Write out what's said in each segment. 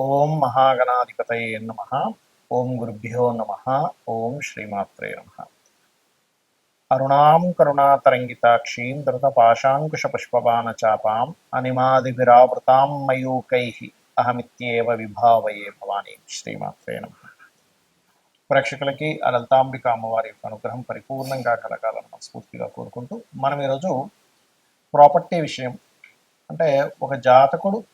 ఓం మహాగణాధిపతయే నమ. ఓం గురుభ్యో నమ. ఓం శ్రీమాత్రే నమ. అరుణాం కరుణాతరంగితాక్షీం ధృతపాశాంకుశపుష్పబాణచాపాం అనిమాదిభిరావృతాం మయూకై. అహమిత్యేవ విభావయే భవానీ. శ్రీమాత్రే నమ. ప్రేక్షకులకి ఆ లలితాంబిక అమ్మవారి యొక్క అనుగ్రహం పరిపూర్ణంగా కలగాలని మనస్ఫూర్తిగా కోరుకుంటూ మనం ఈరోజు ప్రాపర్టీ విషయం అంటే ఒక జాతకుడు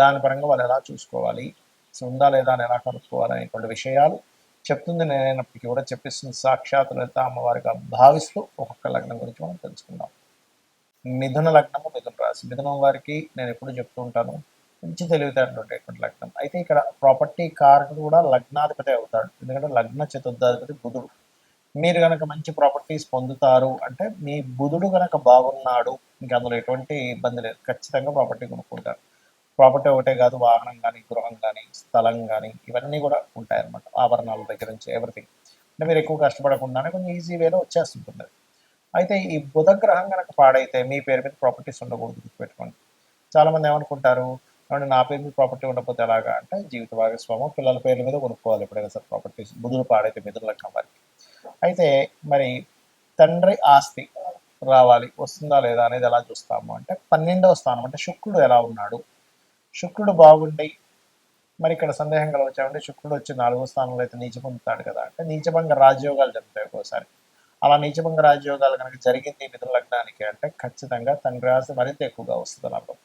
దాని పరంగా వాళ్ళు ఎలా చూసుకోవాలి? సో ఉందా లేదా అని ఎలా కనుక్కోవాలి అనేటువంటి విషయాలు చెప్తుంది. నేనైనప్పటికీ కూడా చెప్పిస్తుంది. సాక్షాత్ లలిత అమ్మవారిగా భావిస్తూ ఒక్కొక్క లగ్నం గురించి మనం తెలుసుకుందాం. మిథున లగ్నము మిథున రాశి. మిథునం వారికి నేను ఎప్పుడు చెప్తూ ఉంటాను మంచి తెలివితేటలు ఉండేటువంటి లగ్నం. అయితే ఇక్కడ ప్రాపర్టీ కారకుడు కూడా లగ్నాధిపతి అవుతాడు. ఎందుకంటే లగ్న చతుర్థాధిపతి బుధుడు. మీరు కనుక మంచి ప్రాపర్టీస్ పొందుతారు అంటే మీ బుధుడు కనుక బాగున్నాడు ఇంకా అందులో ఎటువంటి ఇబ్బంది లేదు. ఖచ్చితంగా ప్రాపర్టీ కొనుక్కుంటారు. ప్రాపర్టీ ఒకటే కాదు వాహనం కానీ గృహం కానీ స్థలం కానీ ఇవన్నీ కూడా ఉంటాయి అన్నమాట ఆభరణాల దగ్గర నుంచి ఎవ్రీథింగ్ అంటే మీరు ఎక్కువ కష్టపడకుండానే కొంచెం ఈజీ వేలో వచ్చేస్తుంటుంది. అయితే ఈ బుధ గ్రహం కనుక పాడైతే మీ పేరు మీద ప్రాపర్టీస్ ఉండకూడదు గుర్తుపెట్టుకోండి. చాలామంది ఏమనుకుంటారు? ఏమంటే నా పేరు మీద ప్రాపర్టీ ఉండకపోతే ఎలాగా? అంటే జీవిత భాగస్వామం పిల్లల పేర్ల మీద కొనుక్కోవాలి ఎప్పుడైనా సరే ప్రాపర్టీస్ బుధులు పాడైతే మిథున లగ్నం వారికి అయితే మరి తండ్రి ఆస్తి రావాలి వస్తుందా లేదా అనేది ఎలా చూస్తాము? అంటే పన్నెండవ స్థానం అంటే శుక్రుడు ఎలా ఉన్నాడు? శుక్రుడు బాగుండి మరి ఇక్కడ సందేహం కలవచ్చామంటే శుక్రుడు వచ్చి నాలుగో స్థానంలో అయితే నీచ పొందుతాడు కదా. అంటే నీచభంగ రాజయోగాలు జరుగుతాయి ఒక్కోసారి. అలా నీచభంగ రాజయోగాలు కనుక జరిగింది మిథున లగ్నానికి అంటే ఖచ్చితంగా తండ్రి ఆస్తి మరింత ఎక్కువగా వస్తుంది అర్థం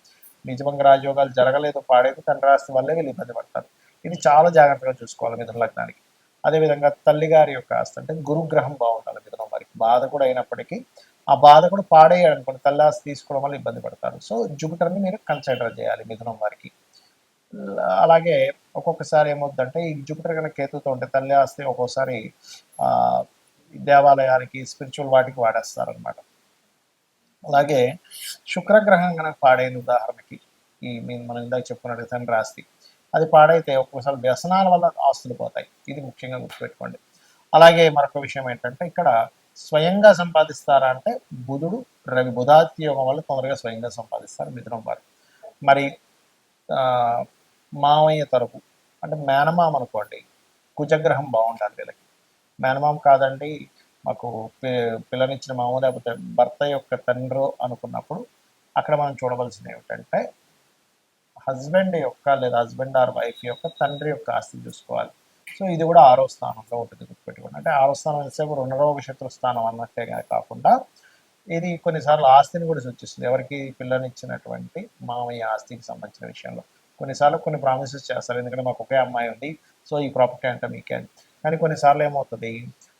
నీచభంగ రాజయోగాలు జరగలేదు పాడేది తండ్రి ఆస్తి వల్లే వీళ్ళు ఇబ్బంది పడతారు. ఇది చాలా జాగ్రత్తగా చూసుకోవాలి మిథున లగ్నానికి. అదేవిధంగా తల్లిగారి యొక్క ఆస్తి అంటే గురుగ్రహం బాగుండాలి మిథునం వారికి. బాధ కూడా అయినప్పటికీ ఆ బాధ కూడా పాడేయాడు అనుకోండి తల్లి ఆస్తి తీసుకోవడం వల్ల ఇబ్బంది పడతారు. సో జూపిటర్ని మీరు కన్సిడర్ చేయాలి మిథునం వారికి. అలాగే ఒక్కొక్కసారి ఏమవుతుందంటే ఈ జూపిటర్ కనుక కేతుతో ఉంటే తల్లి ఆస్తి ఒక్కోసారి దేవాలయానికి దేవాలయాలకి స్పిరిచువల్ వాటికి వాడేస్తారనమాట అలాగే శుక్రగ్రహం కనుక పాడైంది ఉదాహరణకి ఈ మీ- మనం ఇందాక చెప్పుకున్నట్టు తండ్రి ఆస్తి అది పాడైతే ఒక్కొక్కసారి వ్యసనాల వల్ల ఆస్తులు పోతాయి. ఇది ముఖ్యంగా గుర్తుపెట్టుకోండి. అలాగే మరొక విషయం ఏంటంటే ఇక్కడ స్వయంగా సంపాదిస్తారా అంటే బుధుడు రవి బుధాత్యోగం వల్ల తొందరగా స్వయంగా సంపాదిస్తారు మిథునం వారు. మరి మామయ్య తరపు అంటే మేనమామ అనుకోండి కుజగ్రహం బాగుంటుంది వీళ్ళకి. మేనమామ కాదండి మాకు పిల్లనిచ్చిన మామ లేకపోతే భర్త యొక్క తండ్రి అనుకున్నప్పుడు అక్కడ మనం చూడవలసింది ఏమిటంటే హస్బెండ్ యొక్క లేదా హస్బెండ్ ఆర్ వైఫ్ యొక్క తండ్రి యొక్క ఆస్తి చూసుకోవాలి. సో ఇది కూడా ఆరో స్థానంలో ఉంటుంది గుర్తుపెట్టుకోండి. అంటే ఆరో స్థానం ఎంతసేపు రుణరోగ శత్రు స్థానం అన్నట్టే కాకుండా ఇది కొన్నిసార్లు ఆస్తిని కూడా సూచిస్తుంది. ఎవరికి పిల్లనిచ్చినటువంటి మామయ్య ఆస్తికి సంబంధించిన విషయంలో. కొన్నిసార్లు కొన్ని ప్రామిసెస్ చేస్తారు. ఎందుకంటే మాకు ఒకే అమ్మాయి ఉంది. సో ఈ ప్రాపర్టీ అంటే మీకే కానీ కొన్నిసార్లు ఏమవుతుంది?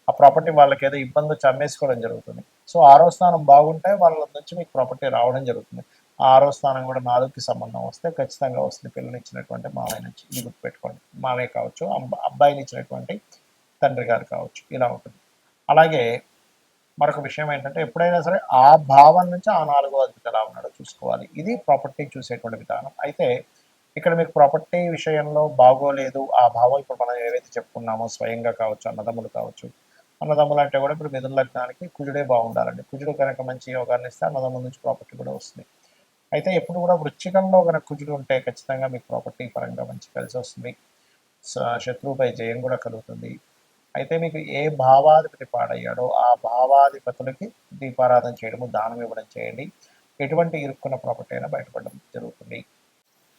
ఆ ప్రాపర్టీ వాళ్ళకి ఏదో ఇబ్బంది వచ్చి అమ్మేసుకోవడం జరుగుతుంది. సో ఆరో స్థానం బాగుంటే వాళ్ళ నుంచి మీకు ప్రాపర్టీ రావడం జరుగుతుంది. ఆరో స్థానం కూడా నాలుగుకి సంబంధం వస్తే ఖచ్చితంగా వస్తుంది. పిల్లనిచ్చినటువంటి మావయ్య నుంచి ఇది గుర్తుపెట్టుకోండి. మావయ్య కావచ్చు అబ్బ- అబ్బాయిని ఇచ్చినటువంటి తండ్రి గారు కావచ్చు. ఇలా ఉంటుంది. అలాగే మరొక విషయం ఏంటంటే ఎప్పుడైనా సరే ఆ భావం నుంచి ఆ నాలుగో అధిపతి ఎలా ఉన్నాడో చూసుకోవాలి. ఇది ప్రాపర్టీ చూసేటువంటి విధానం. అయితే ఇక్కడ మీకు ప్రాపర్టీ విషయంలో బాగోలేదు. ఆ భావం ఇప్పుడు మనం ఏవైతే చెప్పుకున్నామో స్వయంగా కావచ్చు అన్నదమ్ములు కావచ్చు అన్నదమ్ములు అంటే కూడా ఇప్పుడు మిథున లగ్నానికి కుజుడే బాగుండాలండి. కుజుడు కనుక మంచి యోగాన్ని ఇస్తే అన్నదమ్ముల నుంచి ప్రాపర్టీ కూడా వస్తుంది. అయితే ఎప్పుడు కూడా వృచ్చికంలో కనుక కుజుడు ఉంటే ఖచ్చితంగా మీకు ప్రాపర్టీ పరంగా మంచి కలిసి వస్తుంది. స- శత్రువుపై జయం కూడా కలుగుతుంది. అయితే మీకు ఏ భావాధిపతి పాడయ్యాడో ఆ భావాధిపతులకి దీపారాధన చేయడము దానం ఇవ్వడం చేయండి. ఎటువంటి ఇరుక్కున్న ప్రాపర్టీ అయినా బయటపడడం జరుగుతుంది.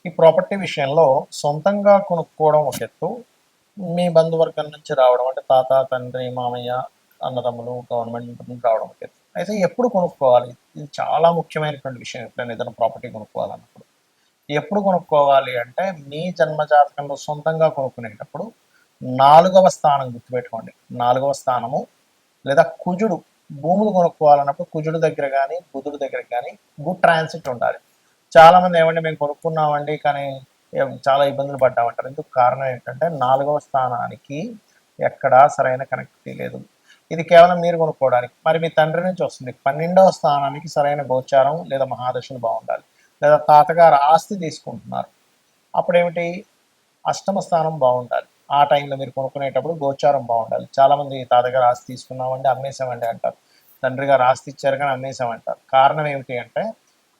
ఈ ప్రాపర్టీ విషయంలో సొంతంగా కొనుక్కోవడం ఒక ఎత్తు. మీ బంధువర్గం నుంచి రావడం అంటే తాత తండ్రి మామయ్య అన్నదమ్ములు గవర్నమెంట్ నుంచి రావడం ఒక ఎత్తు. అయితే ఎప్పుడు కొనుక్కోవాలి? ఇది చాలా ముఖ్యమైనటువంటి విషయం. ఎప్పుడైనా ఏదైనా ప్రాపర్టీ కొనుక్కోవాలన్నప్పుడు. ఎప్పుడు కొనుక్కోవాలి అంటే మీ జన్మజాతకంలో సొంతంగా కొనుక్కునేటప్పుడు నాలుగవ స్థానం గుర్తుపెట్టుకోండి. నాలుగవ స్థానము లేదా కుజుడు భూములు కొనుక్కోవాలన్నప్పుడు కుజుడు దగ్గర కానీ బుధుడు దగ్గర కానీ గుడ్ ట్రాన్సిట్ ఉండాలి. చాలామంది ఏమంటే మేము కొనుక్కున్నామండి కానీ చాలా ఇబ్బందులు పడ్డామంటారు. ఎందుకు కారణం ఏంటంటే నాలుగవ స్థానానికి ఎక్కడా సరైన కనెక్టివిటీ లేదు. ఇది కేవలం మీరు కొనుక్కోవడానికి. మరి మీ తండ్రి నుంచి వస్తుంది. పన్నెండవ స్థానానికి సరైన గోచారం లేదా మహాదశలు బాగుండాలి. లేదా తాతగారు ఆస్తి తీసుకుంటున్నారు. అప్పుడు ఏమిటి అష్టమ స్థానం బాగుండాలి. ఆ టైంలో మీరు కొనుక్కునేటప్పుడు గోచారం బాగుండాలి. చాలామంది తాతగారు ఆస్తి తీసుకున్నామండి అమ్మేసామండి అంటారు. తండ్రి గారు ఆస్తి ఇచ్చారు కానీ అమ్మేసామంటారు కారణం ఏమిటి అంటే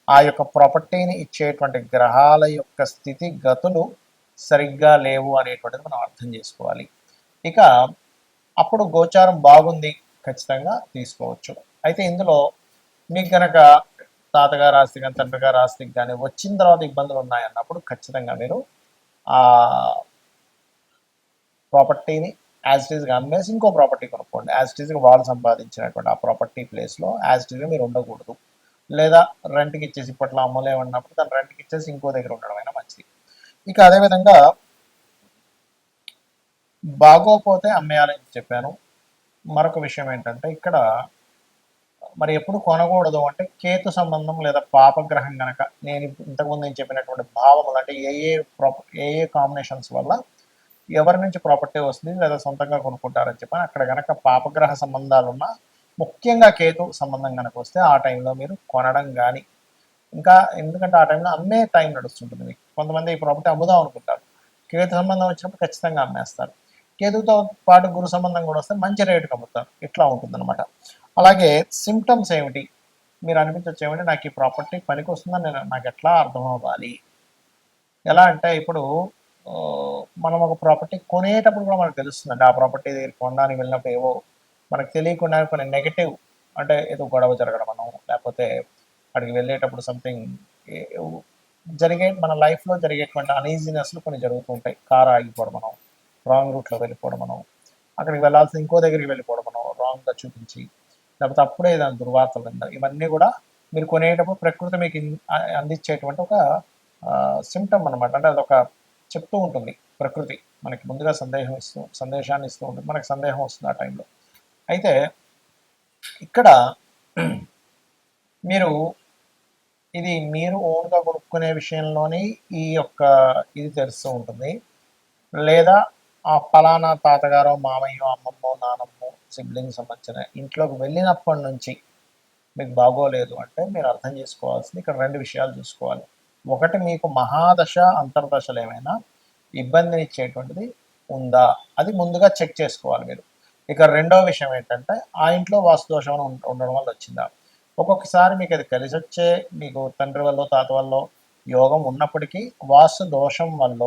ఆ యొక్క ప్రాపర్టీని ఇచ్చేటువంటి గ్రహాల యొక్క స్థితి గతులు సరిగ్గా లేవు అనేటువంటిది మనం అర్థం చేసుకోవాలి. ఇక అప్పుడు గోచారం బాగుంది ఖచ్చితంగా తీసుకోవచ్చు. అయితే ఇందులో మీకు గనక తాతగారు ఆస్తి కానీ తండ్రి గారు ఆస్తికి కానీ వచ్చిన తర్వాత ఇబ్బందులు ఉన్నాయన్నప్పుడు ఖచ్చితంగా మీరు ఆ ప్రాపర్టీని యాజ్ అమ్మేసి ఇంకో ప్రాపర్టీ కొనుక్కోండి. యాజ్ వాళ్ళు సంపాదించినటువంటి ఆ ప్రాపర్టీ ప్లేస్లో యాజ్ మీరు ఉండకూడదు. లేదా రెంట్కి ఇచ్చేసి ఇప్పట్లో అమ్మలేమన్నప్పుడు దాన్ని రెంట్కి ఇచ్చేసి ఇంకో దగ్గర ఉండడం అయినా మంచిది. ఇక అదేవిధంగా బాగోపోతే అమ్మేయాలని చెప్పాను. మరొక విషయం ఏంటంటే ఇక్కడ మరి ఎప్పుడు కొనకూడదు అంటే కేతు సంబంధం లేదా పాపగ్రహం గనక నేను ఇంతకుముందు నేను చెప్పినటువంటి భావములు అంటే ఏ a proper A A combinations వల్ల ఎవరి నుంచి ప్రాపర్టీ వస్తుంది లేదా సొంతంగా కొనుక్కుంటారని చెప్పని అక్కడ గనక పాపగ్రహ సంబంధాలు ఉన్న ముఖ్యంగా కేతు సంబంధం కనుక వస్తే ఆ టైంలో మీరు కొనడం కానీ ఇంకా ఎందుకంటే ఆ టైంలో అమ్మే టైం నడుస్తుంటుంది. మీకు కొంతమంది ఈ ప్రాపర్టీ అమ్ముదాం అనుకుంటారు. కేతు సంబంధం వచ్చినప్పుడు ఖచ్చితంగా అమ్మేస్తారు. కేతువుతో పాటు గురు సంబంధం కూడా వస్తే మంచి రేటుకి అమ్ముతారు ఇట్లా ఉంటుందన్నమాట. అలాగే సిమ్టమ్స్ ఏమిటి? మీరు అనిపించవచ్చు ఏమిటి నాకు ఈ ప్రాపర్టీ పనికి వస్తుందని నేను నాకు ఎట్లా అర్థం అవ్వాలి? ఎలా అంటే ఇప్పుడు మనం ఒక ప్రాపర్టీ కొనేటప్పుడు కూడా మనకు తెలుస్తుందండి ఆ ప్రాపర్టీ దగ్గర కొనడానికి వెళ్ళినప్పుడు ఏవో మనకు తెలియకుండా కొన్ని నెగటివ్ అంటే ఏదో గొడవ జరగడం మనం లేకపోతే అక్కడికి వెళ్ళేటప్పుడు సంథింగ్ జరిగే మన లైఫ్లో జరిగేటువంటి అనీజినెస్లు కొన్ని జరుగుతూ ఉంటాయి. కారు ఆగిపోవడం మనం రాంగ్ రూట్లో వెళ్ళిపోవడం మనం అక్కడికి వెళ్ళాల్సిన ఇంకో దగ్గరికి వెళ్ళిపోవడం మనం రాంగ్గా చూపించి లేకపోతే అప్పుడే దాని దుర్వార్తలు వినడం ఇవన్నీ కూడా మీరు కొనేటప్పుడు ప్రకృతి మీకు అందించేటువంటి ఒక సిమ్టమ్ అనమాట అంటే అదొక చెప్తూ ఉంటుంది ప్రకృతి. మనకి ముందుగా సందేహం ఇస్తూ సందేశాన్ని ఇస్తూ ఉంటుంది. మనకి సందేహం వస్తుంది ఆ టైంలో అయితే ఇక్కడ మీరు ఇది మీరు ఓన్గా కొనుక్కునే విషయంలోని ఈ యొక్క ఇది తెలుస్తూ ఉంటుంది. లేదా ఆ ఫలానా తాతగారో మామయ్యో అమ్మమ్మో నానమ్మో సిబ్లింగ్ సంబంధించిన ఇంట్లోకి వెళ్ళినప్పటి నుంచి మీకు బాగోలేదు అంటే మీరు అర్థం చేసుకోవాల్సింది ఇక్కడ రెండు విషయాలు చూసుకోవాలి. ఒకటి మీకు మహాదశ అంతర్దశలు ఏమైనా ఇబ్బందిని ఇచ్చేటువంటిది ఉందా? అది ముందుగా చెక్ చేసుకోవాలి మీరు. ఇక రెండో విషయం ఏంటంటే ఆ ఇంట్లో వాస్తుదోషం ఉండడం వల్ల వచ్చిందా? ఒక్కొక్కసారి మీకు అది కలిసి వచ్చే మీకు తండ్రి వల్ల తాత వల్ల యోగం ఉన్నప్పటికీ వాస్తు దోషం వల్ల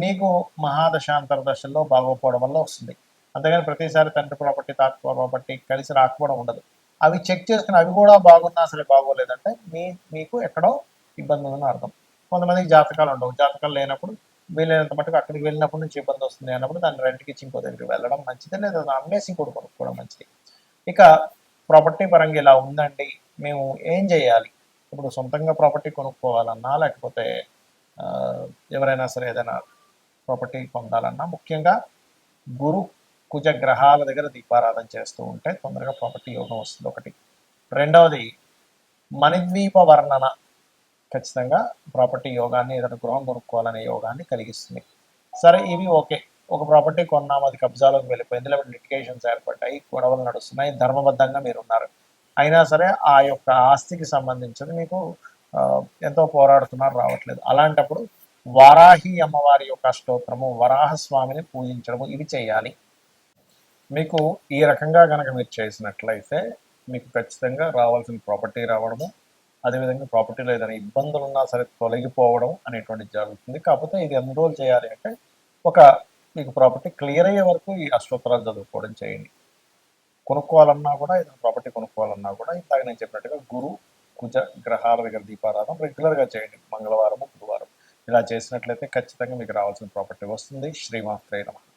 మీకు మహాదశాంతర దశల్లో బాగోపోవడం వల్ల వస్తుంది. అంతేగాని ప్రతిసారి తండ్రి ప్రాపర్టీ తాత ప్రాపర్టీ కలిసి రాకపోవడం ఉండదు. అవి చెక్ చేసుకుని అవి కూడా బాగున్నా సరే బాగోలేదంటే మీ మీకు ఎక్కడో ఇబ్బంది ఉందని అర్థం. కొంతమందికి జాతకాలు ఉండవు. జాతకాలు లేనప్పుడు వీలైనంత మటుకు అక్కడికి వెళ్ళినప్పుడు నుంచి ఇబ్బంది వస్తుంది అన్నప్పుడు దాన్ని రెంట్కి ఇచ్చి ఇంకో దగ్గరికి వెళ్ళడం మంచిది లేదా దాన్ని అమ్మేసి ఇంకోటి కొనుక్కోవడం మంచిది. ఇక ప్రాపర్టీ పరంగా ఇలా ఉందండి. మేము ఏం చేయాలి? ఇప్పుడు సొంతంగా ప్రాపర్టీ కొనుక్కోవాలన్నా లేకపోతే ఎవరైనా సరే ఏదైనా ప్రాపర్టీ పొందాలన్నా ముఖ్యంగా గురు కుజ గ్రహాల దగ్గర దీపారాధన చేస్తూ ఉంటే తొందరగా ప్రాపర్టీ యోగం వస్తుంది ఒకటి. రెండవది మణిద్వీప వర్ణన ఖచ్చితంగా ప్రాపర్టీ యోగాన్ని ఏదైనా గృహం కొనుక్కోవాలనే యోగాన్ని కలిగిస్తుంది. సరే ఇవి ఓకే. ఒక ప్రాపర్టీ కొన్నాం అది కబ్జాలోకి వెళ్ళిపోయింది లేకపోతే లిటిగేషన్స్ ఏర్పడ్డాయి గొడవలు నడుస్తున్నాయి ధర్మబద్ధంగా మీరు ఉన్నారు. అయినా సరే ఆ యొక్క ఆస్తికి సంబంధించిన మీకు ఎంతో పోరాడుతున్నారు రావట్లేదు. అలాంటప్పుడు వారాహి అమ్మవారి యొక్క స్తోత్రము వరాహ స్వామిని పూజించడము ఇవి చేయాలి. మీకు ఈ రకంగా కనుక మీరు చేసినట్లయితే మీకు ఖచ్చితంగా రావాల్సిన ప్రాపర్టీ రావడము అదేవిధంగా ప్రాపర్టీలో ఏదైనా ఇబ్బందులు ఉన్నా సరే తొలగిపోవడం అనేటువంటిది జరుగుతుంది. కాకపోతే ఇది ఎన్ని రోజులు చేయాలి అంటే ఒక మీకు ప్రాపర్టీ క్లియర్ అయ్యే వరకు ఈ అష్టోత్తరాలు చదువుకోవడం చేయండి. కొనుక్కోవాలన్నా కూడా ఏదైనా ప్రాపర్టీ కొనుక్కోవాలన్నా కూడా ఇందాక నేను చెప్పినట్టుగా గురు కుజ గ్రహాల దగ్గర దీపారాధన రెగ్యులర్గా చేయండి. మంగళవారము బుధవారం ఇలా చేసినట్లయితే ఖచ్చితంగా మీకు రావాల్సిన ప్రాపర్టీ వస్తుంది. శ్రీమాత్రే నమః.